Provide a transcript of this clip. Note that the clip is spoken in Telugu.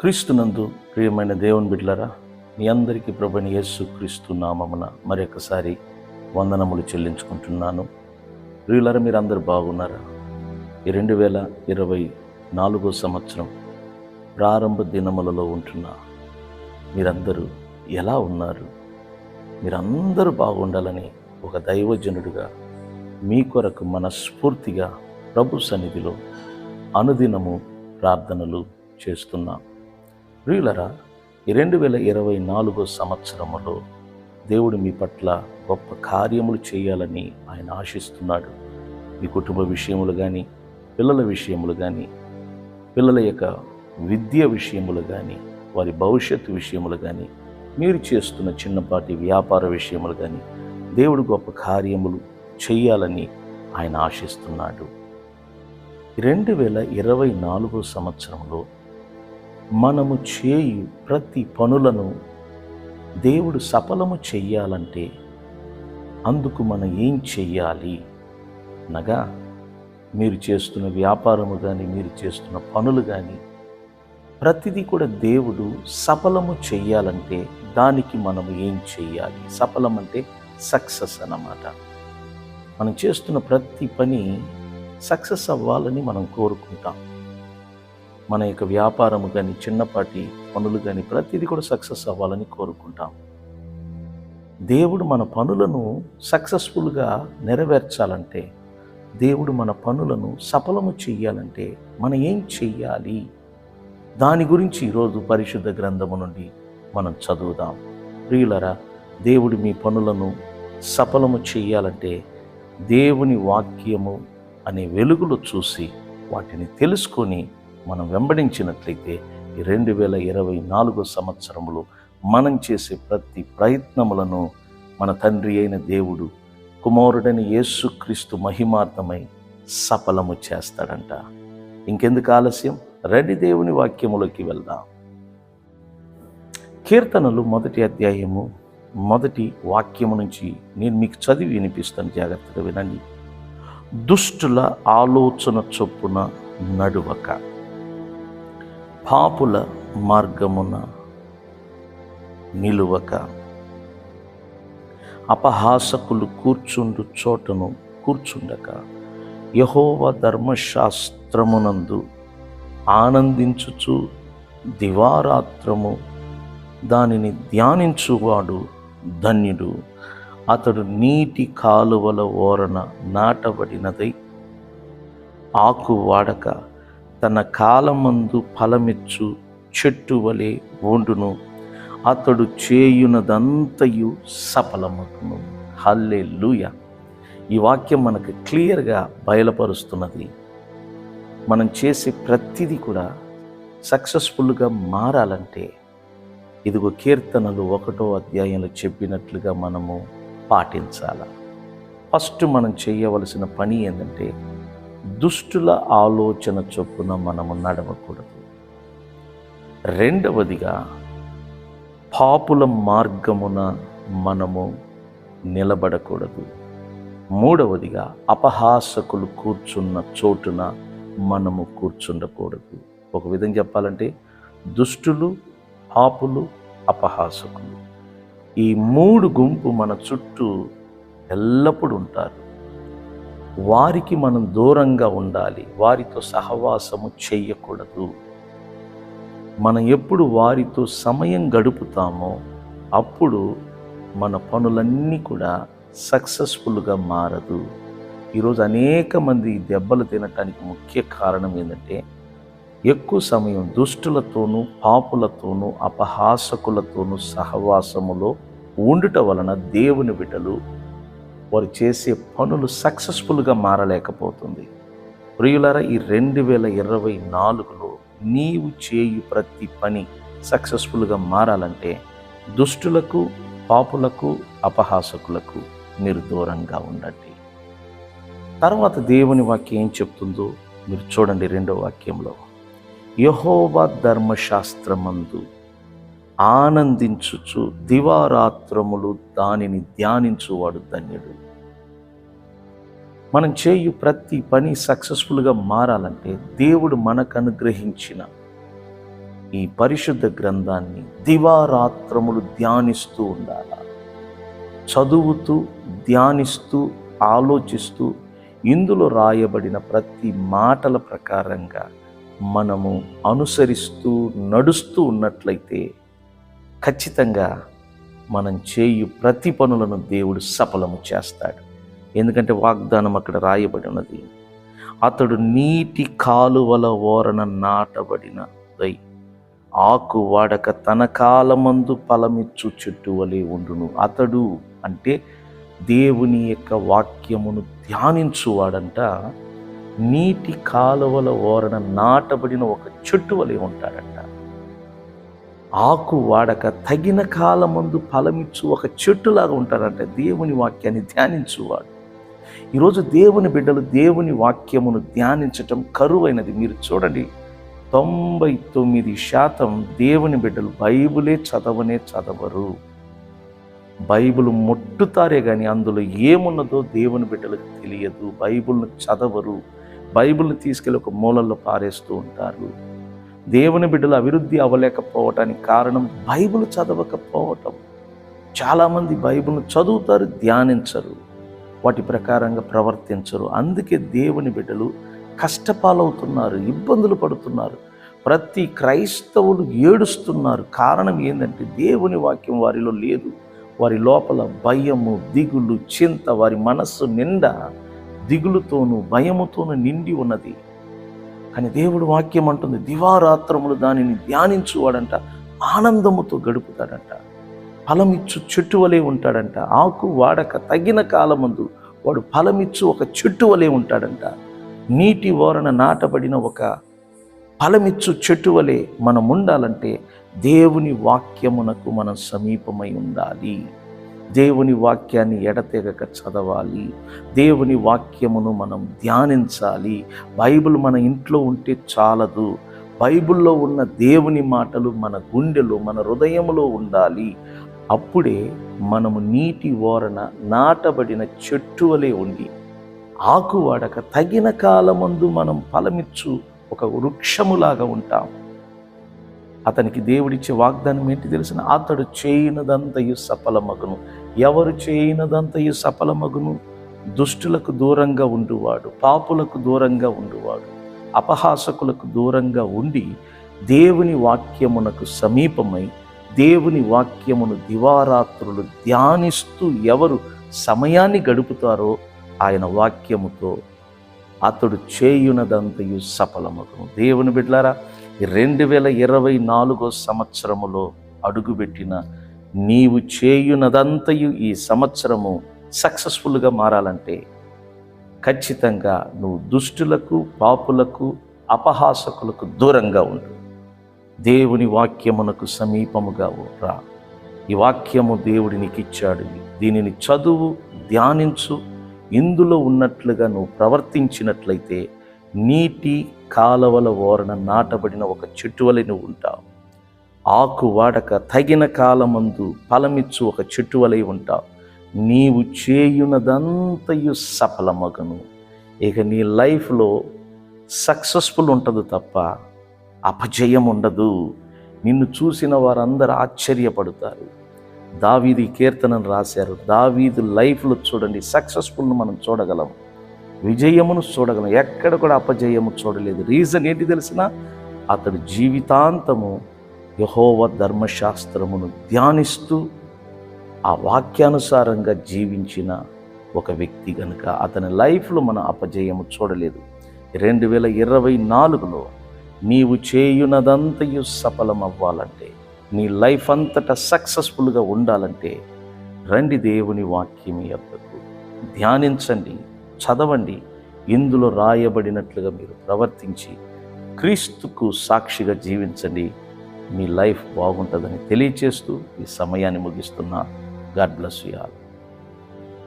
క్రీస్తునందు ప్రియమైన దేవుని బిడ్డలరా మీ అందరికీ ప్రభుని యేసు క్రీస్తు నామమున మరొకసారి వందనములు చెల్లించుకుంటున్నాను. ప్రియులరా మీరు బాగున్నారా? ఈ రెండు వేల ఇరవై నాలుగో సంవత్సరం ప్రారంభ దినములలో ఉంటున్న మీరందరూ ఎలా ఉన్నారు? మీరందరూ బాగుండాలని ఒక దైవజనుడిగా మీ కొరకు మనస్ఫూర్తిగా ప్రభు సన్నిధిలో అనుదినము ప్రార్థనలు చేస్తున్నాం. ప్రియులరా రెండు వేల ఇరవై నాలుగో సంవత్సరములో దేవుడు మీ పట్ల గొప్ప కార్యములు చేయాలని ఆయన ఆశిస్తున్నాడు. మీ కుటుంబ విషయములు కానీ పిల్లల విషయములు కానీ పిల్లల యొక్క విద్య విషయములు కానీ వారి భవిష్యత్తు విషయములు కానీ మీరు చేస్తున్న చిన్నపాటి వ్యాపార విషయములు కానీ దేవుడు గొప్ప కార్యములు చేయాలని ఆయన ఆశిస్తున్నాడు. రెండు వేల ఇరవై నాలుగో సంవత్సరంలో మనము చేయు ప్రతి పనులను దేవుడు సఫలము చెయ్యాలంటే అందుకు మనం ఏం చెయ్యాలి? అనగా మీరు చేస్తున్న వ్యాపారము కానీ మీరు చేస్తున్న పనులు కానీ ప్రతిదీ కూడా దేవుడు సఫలము చెయ్యాలంటే దానికి మనము ఏం చెయ్యాలి? సఫలం అంటే సక్సెస్ అన్నమాట. మనం చేస్తున్న ప్రతి పని సక్సెస్ అవ్వాలని మనం కోరుకుంటాం. మన యొక్క వ్యాపారము కానీ చిన్నపాటి పనులు కానీ ప్రతిదీ కూడా సక్సెస్ అవ్వాలని కోరుకుంటాం. దేవుడు మన పనులను సక్సెస్ఫుల్గా నెరవేర్చాలంటే దేవుడు మన పనులను సఫలము చెయ్యాలంటే మనం ఏం చెయ్యాలి? దాని గురించి ఈరోజు పరిశుద్ధ గ్రంథము నుండి మనం చదువుదాం. ప్రియులరా దేవుడు మీ పనులను సఫలము చెయ్యాలంటే దేవుని వాక్యము అనే వెలుగులో చూసి వాటిని తెలుసుకొని మనం వెంబడించినట్లయితే ఈ రెండు వేల ఇరవై నాలుగో సంవత్సరంలో మనం చేసే ప్రతి ప్రయత్నములను మన తండ్రి అయిన దేవుడు కుమారుడని యేసుక్రీస్తు మహిమార్థమై సఫలము చేస్తాడంట. ఇంకెందుకు ఆలస్యం? రెడ్డి దేవుని వాక్యములోకి వెళ్దాం. కీర్తనలు మొదటి అధ్యాయము మొదటి వాక్యము నుంచి నేను మీకు చదివి వినిపిస్తాను జాగ్రత్తగా వినండి. దుష్టుల ఆలోచన చొప్పున నడువక. పాపుల మార్గమున నిలువక అపహాసకులు కూర్చుండు చోటను కూర్చుండక. యహోవ ధర్మశాస్త్రమునందు ఆనందించుచు దివారాత్రము దానిని ధ్యానించువాడు ధన్యుడు. అతడు నీటి కాలువల ఓరన నాటబడినదై ఆకు వాడక తన కాలమందు ఫలమిచ్చు చెట్టు వలె ఉండును అతడు చేయునదంతయు సఫలమగును. హల్లే లూయ ఈ వాక్యం మనకు క్లియర్గా బయలుపరుస్తున్నది. మనం చేసే ప్రతిదీ కూడా సక్సెస్ఫుల్గా మారాలంటే ఇదిగో కీర్తనలు ఒకటో అధ్యాయంలో చెప్పినట్లుగా మనము పాటించాల. ఫస్ట్ మనం చేయవలసిన పని ఏంటంటే దుష్టుల ఆలోచన చొప్పున మనము నడవకూడదు. రెండవదిగా పాపుల మార్గమున మనము నిలబడకూడదు. మూడవదిగా అపహాసకులు కూర్చున్న చోటున మనము కూర్చుండకూడదు. ఒక విధంగా చెప్పాలంటే దుష్టులు పాపులు అపహాసకులు ఈ మూడు గుంపు మన చుట్టూ ఎల్లప్పుడూ ఉంటారు. వారికి మనం దూరంగా ఉండాలి. వారితో సహవాసము చేయకూడదు. మనం ఎప్పుడు వారితో సమయం గడుపుతామో అప్పుడు మన పనులన్నీ కూడా సక్సెస్ఫుల్గా మారదు. ఈరోజు అనేక మంది దెబ్బలు తినటానికి ముఖ్య కారణం ఏంటంటే ఎక్కువ సమయం దుష్టులతోనూ పాపులతోనూ అపహాసకులతోనూ సహవాసములో ఉండుట వలన దేవుని బిడ్డలు వారు చేసే పనులు సక్సెస్ఫుల్గా మారలేకపోతుంది. ప్రియులరా ఈ రెండు వేల ఇరవై నాలుగులో నీవు చేయు ప్రతి పని సక్సెస్ఫుల్గా మారాలంటే దుష్టులకు పాపులకు అపహాసకులకు మీరు దూరంగా ఉండండి. తర్వాత దేవుని వాక్యం ఏం చెప్తుందో మీరు చూడండి రెండో వాక్యంలో. యహోవా ధర్మశాస్త్రమందు ఆనందించుచు దివారాత్రములు దానిని ధ్యానించువాడు ధన్యుడు. మనం చేయు ప్రతి పని సక్సెస్ఫుల్గా మారాలంటే దేవుడు మనకు అనుగ్రహించిన ఈ పరిశుద్ధ గ్రంథాన్ని దివారాత్రములు ధ్యానిస్తూ ఉండాలి? చదువుతూ ధ్యానిస్తూ ఆలోచిస్తూ ఇందులో రాయబడిన ప్రతి మాటల ప్రకారంగా మనము అనుసరిస్తూ నడుస్తూ ఉన్నట్లయితే ఖచ్చితంగా మనం చేయు ప్రతి పనులను దేవుడు సఫలము చేస్తాడు. ఎందుకంటే వాగ్దానం అక్కడ రాయబడి ఉన్నది. అతడు నీటి కాలువల ఓరన నాటబడిన దై ఆకు వాడక తన కాలమందు ఫలమిచ్చు చెట్టు వలె ఉండును. అతడు అంటే దేవుని యొక్క వాక్యమును ధ్యానించువాడంట. నీటి కాలువల ఓరన నాటబడిన ఒక చెట్టు వలె ఉంటాడంట. ఆకు వాడక తగిన కాలమందు ఫలమిచ్చు ఒక చెట్టులాగా ఉంటాడంట దేవుని వాక్యాన్ని ధ్యానించువాడు. ఈరోజు దేవుని బిడ్డలు దేవుని వాక్యమును ధ్యానించటం కరువైనది. మీరు చూడండి తొంభై తొమ్మిది శాతం దేవుని బిడ్డలు బైబులే చదవనే చదవరు. బైబుల్ మొట్టుతారే కానీ అందులో ఏమున్నదో దేవుని బిడ్డలకు తెలియదు. బైబుల్ను చదవరు. బైబిల్ని తీసుకెళ్ళి ఒక మూలల్లో పారేస్తూ ఉంటారు. దేవుని బిడ్డలు అభివృద్ధి అవ్వలేకపోవటానికి కారణం బైబిల్ చదవకపోవటం. చాలామంది బైబిల్ను చదువుతారు ధ్యానించరు వాటి ప్రకారంగా ప్రవర్తించరు. అందుకే దేవుని బిడ్డలు కష్టపాలవుతున్నారు ఇబ్బందులు పడుతున్నారు. ప్రతి క్రైస్తవులు ఏడుస్తున్నారు. కారణం ఏంటంటే దేవుని వాక్యం వారిలో లేదు. వారి లోపల భయము దిగులు చింత వారి మనస్సు నిండా దిగులుతోనూ భయముతోనూ నిండి ఉన్నది. కానీ దేవుడు వాక్యం అంటుంది. దివారాత్రములు దానిని ధ్యానించువాడంట ఆనందముతో గడుపుతాడంట ఫలమిచ్చు చెట్టు వలె ఉంటాడంట ఆకు వాడక తగిన కాలమందు వాడు ఫలమిచ్చు ఒక చెట్టు వలె ఉంటాడంట. నీటి ఓరన నాటబడిన ఒక ఫలమిచ్చు చెట్టు వలె మనం ఉండాలంటే దేవుని వాక్యమునకు మనం సమీపమై ఉండాలి. దేవుని వాక్యాన్ని ఎడతెగక చదవాలి. దేవుని వాక్యమును మనం ధ్యానించాలి. బైబిల్ మన ఇంట్లో ఉంటే చాలదు. బైబిల్లో ఉన్న దేవుని మాటలు మన గుండెలో మన హృదయములో ఉండాలి. అప్పుడే మనము నీటి ఓరన నాటబడిన చెట్టు వలె ఉండి ఆకు వాడక తగిన కాలమందు మనం ఫలమిచ్చు ఒక వృక్షములాగా ఉంటాం. అతనికి దేవుడిచ్చే వాగ్దానం ఏంటి తెలిసిన? అతడు చేయనదంతయు సఫలమగును. ఎవరు చేయనదంతయు సఫలమగును? దుష్టులకు దూరంగా ఉండువాడు పాపులకు దూరంగా ఉండువాడు అపహాసకులకు దూరంగా ఉండి దేవుని వాక్యమునకు సమీపమై దేవుని వాక్యమును దివారాత్రులు ధ్యానిస్తూ ఎవరు సమయాన్ని గడుపుతారో ఆయన వాక్యముతో అతడు చేయునదంతయు సఫలమగును. దేవుని బిడ్లారా రెండు వేల ఇరవై నాలుగో సంవత్సరములో అడుగుపెట్టిన నీవు చేయునదంతయు ఈ సంవత్సరము సక్సెస్ఫుల్గా మారాలంటే ఖచ్చితంగా నువ్వు దుష్టులకు పాపులకు అపహాసకులకు దూరంగా ఉండు. దేవుని వాక్యమునకు సమీపముగా రా. ఈ వాక్యము దేవుడి నీకు ఇచ్చాడు దీనిని చదువు ధ్యానించు. ఇందులో ఉన్నట్లుగా నువ్వు ప్రవర్తించినట్లయితే నీటి కాలవల ఓరణ నాటబడిన ఒక చెట్టు వలె నువ్వు ఉంటావు ఆకు వాడక తగిన కాలమందు ఫలమిచ్చు ఒక చెట్టు వలె ఉంటావు. నీవు చేయునదంతయు సఫలమగను. ఇక నీ లైఫ్లో సక్సెస్ఫుల్ ఉంటుంది తప్ప అపజయం ఉండదు నిన్ను చూసిన వారందరూ ఆశ్చర్యపడతారు. దావీది కీర్తనను రాశారు. దావీదు లైఫ్లో చూడండి సక్సెస్ఫుల్ను మనం చూడగలం విజయమును చూడగలం ఎక్కడ కూడా అపజయము చూడలేదు. రీజన్ ఏంటి తెలిసిన అతడు జీవితాంతము యహోవ ధర్మశాస్త్రమును ధ్యానిస్తూ ఆ వాక్యానుసారంగా జీవించిన ఒక వ్యక్తి కనుక అతని లైఫ్లో మన అపజయము చూడలేదు. రెండు వేల ఇరవై నాలుగులో నీవు చేయునదంతయు సఫలం అవ్వాలంటే నీ లైఫ్ అంతటా సక్సెస్ఫుల్గా ఉండాలంటే రండి దేవుని వాక్యం యొక్కకు ధ్యానించండి. చదవండి. ఇందులో రాయబడినట్లుగా మీరు ప్రవర్తించి క్రీస్తుకు సాక్షిగా జీవించండి. మీ లైఫ్ బాగుంటుందని తెలియచేస్తూ ఈ సమయాన్ని ముగిస్తున్నా. God bless you all.